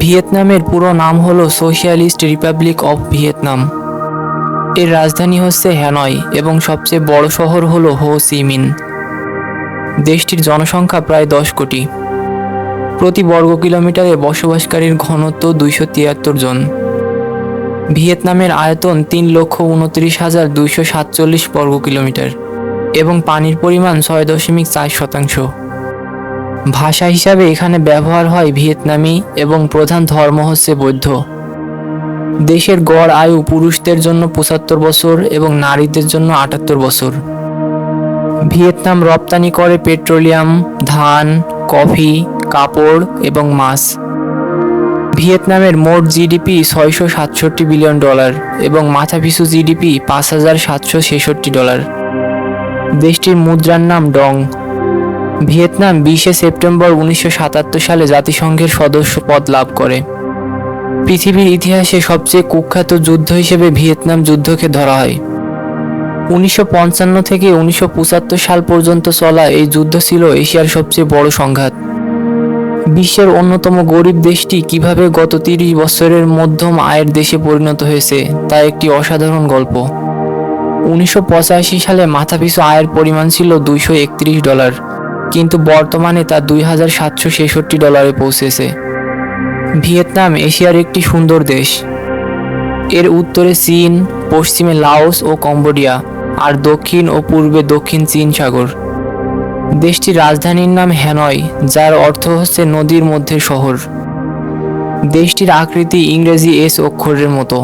ভিয়েতনামের পুরো নাম হলো সোশ্যালিস্ট রিপাবলিক অফ ভিয়েতনাম। এর রাজধানী হচ্ছে হ্যানয় এবং সবচেয়ে বড় শহর হলো হো সি মিন। দেশটির জনসংখ্যা প্রায় দশ কোটি। প্রতি বর্গ কিলোমিটারে বসবাসকারীর ঘনত্ব দুইশো তিয়াত্তর জন। ভিয়েতনামের আয়তন তিন লক্ষ উনত্রিশ হাজার দুইশো সাতচল্লিশ বর্গ কিলোমিটার এবং পানির পরিমাণ ছয় দশমিক চার শতাংশ। ভাষা হিসাবে এখানে ব্যবহার হয় ভিয়েতনামি এবং প্রধান ধর্ম হচ্ছে বৌদ্ধ। দেশের গড় আয়ু পুরুষদের জন্য পঁচাত্তর বছর এবং নারীদের জন্য আটাত্তর বছর। ভিয়েতনাম রপ্তানি করে পেট্রোলিয়াম, ধান, কফি, কাপড় এবং মাছ। ভিয়েতনামের মোট জিডিপি ছয়শো সাতষট্টি বিলিয়ন ডলার এবং মাথাপিছু জিডিপি পাঁচ হাজার সাতশো ছেষট্টি ডলার। দেশটির মুদ্রার নাম ডং। ভিয়েতনাম বিশে সেপ্টেম্বর উনিশশো সাতাত্তর সালে জাতিসংঘের সদস্য পদ লাভ করে। পৃথিবীর ইতিহাসে সবচেয়ে কুখ্যাত যুদ্ধ হিসেবে ভিয়েতনাম যুদ্ধকে ধরা হয়। উনিশশো পঞ্চান্ন থেকে উনিশশো পঁচাত্তর সাল পর্যন্ত চলা এই যুদ্ধ ছিল এশিয়ার সবচেয়ে বড় সংঘাত। বিশ্বের অন্যতম গরিব দেশটি কীভাবে গত তিরিশ বছরের মধ্যম আয়ের দেশে পরিণত হয়েছে, তা একটি অসাধারণ গল্প। উনিশশো পঁচাশি সালে মাথাপিছু আয়ের পরিমাণ ছিল দুইশো একত্রিশ ডলার। কিন্তু বর্তমানে তা দুই হাজার সাতশো ছেষট্টি ডলারে পৌঁছেছে। ভিয়েতনাম এশিয়ার একটি সুন্দর দেশ। এর উত্তরে চীন, পশ্চিমে লাওস ও কম্বোডিয়া, আর দক্ষিণ ও পূর্বে দক্ষিণ চীন সাগর। দেশটির রাজধানীর নাম হ্যানয়, যার অর্থ হচ্ছে নদীর মধ্যে শহর। দেশটির আকৃতি ইংরেজি এস অক্ষরের মতো।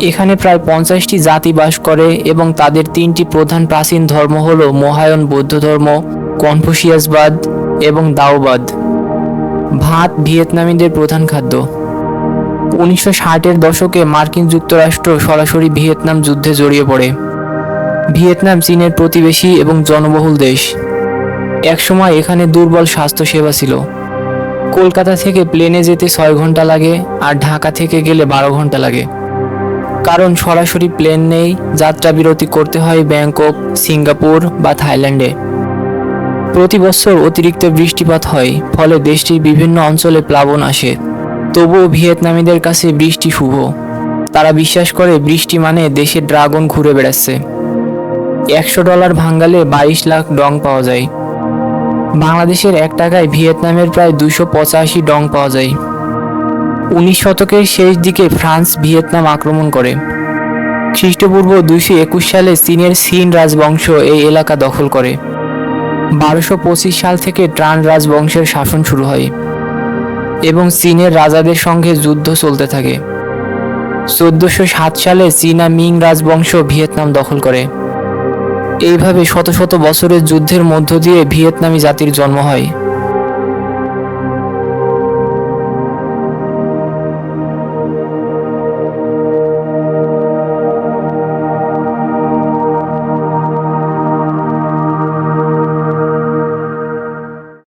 এখানে প্রায় পঞ্চাশটি জাতি বাস করে এবং তাদের তিনটি প্রধান প্রাচীন ধর্ম হল মহায়ন বৌদ্ধ ধর্ম কনফুসিয়াসবাদ এবং দাওবাদ। ভাত ভিয়েতনামীদের প্রধান খাদ্য। উনিশশো ষাটের দশকে মার্কিন যুক্তরাষ্ট্র সরাসরি ভিয়েতনাম যুদ্ধে জড়িয়ে পড়ে। ভিয়েতনাম চীনের প্রতিবেশী এবং জনবহুল দেশ। একসময় এখানে দুর্বল স্বাস্থ্যসেবা ছিল। কলকাতা থেকে প্লেনে যেতে ছয় ঘণ্টা লাগে আর ঢাকা থেকে গেলে বারো ঘণ্টা লাগে। কারণ সরাসরি প্লেন নেই যাত্রা বিরতি করতে হয় ব্যাংকক, সিঙ্গাপুর বা থাইল্যান্ডে। প্রতি বছর অতিরিক্ত বৃষ্টিপাত হয়, ফলে দেশটির বিভিন্ন অঞ্চলে প্লাবন আসে। তবুও ভিয়েতনামীদের কাছে বৃষ্টি শুভ। তারা বিশ্বাস করে বৃষ্টি মানে দেশে ড্রাগন ঘুরে বেড়াচ্ছে। একশো ডলার ভাঙ্গালে বাইশ লাখ ডং পাওয়া যায়। বাংলাদেশের এক টাকায় ভিয়েতনামের প্রায় দুশো পঁচাশি ডং পাওয়া যায়। উনিশ শতকের শেষ দিকে ফ্রান্স ভিয়েতনাম আক্রমণ করে। খ্রিস্টপূর্ব দুইশো একুশ সালে চীনের সিন রাজবংশ এই এলাকা দখল করে। বারোশো পঁচিশ সাল থেকে ট্রান রাজবংশের শাসন শুরু হয় এবং চীনের রাজাদের সঙ্গে যুদ্ধ চলতে থাকে। চোদ্দশো সাত সালে চীনা মিং রাজবংশ ভিয়েতনাম দখল করে। এইভাবে শত শত বছরের যুদ্ধের মধ্য দিয়ে ভিয়েতনামি জাতির জন্ম হয়।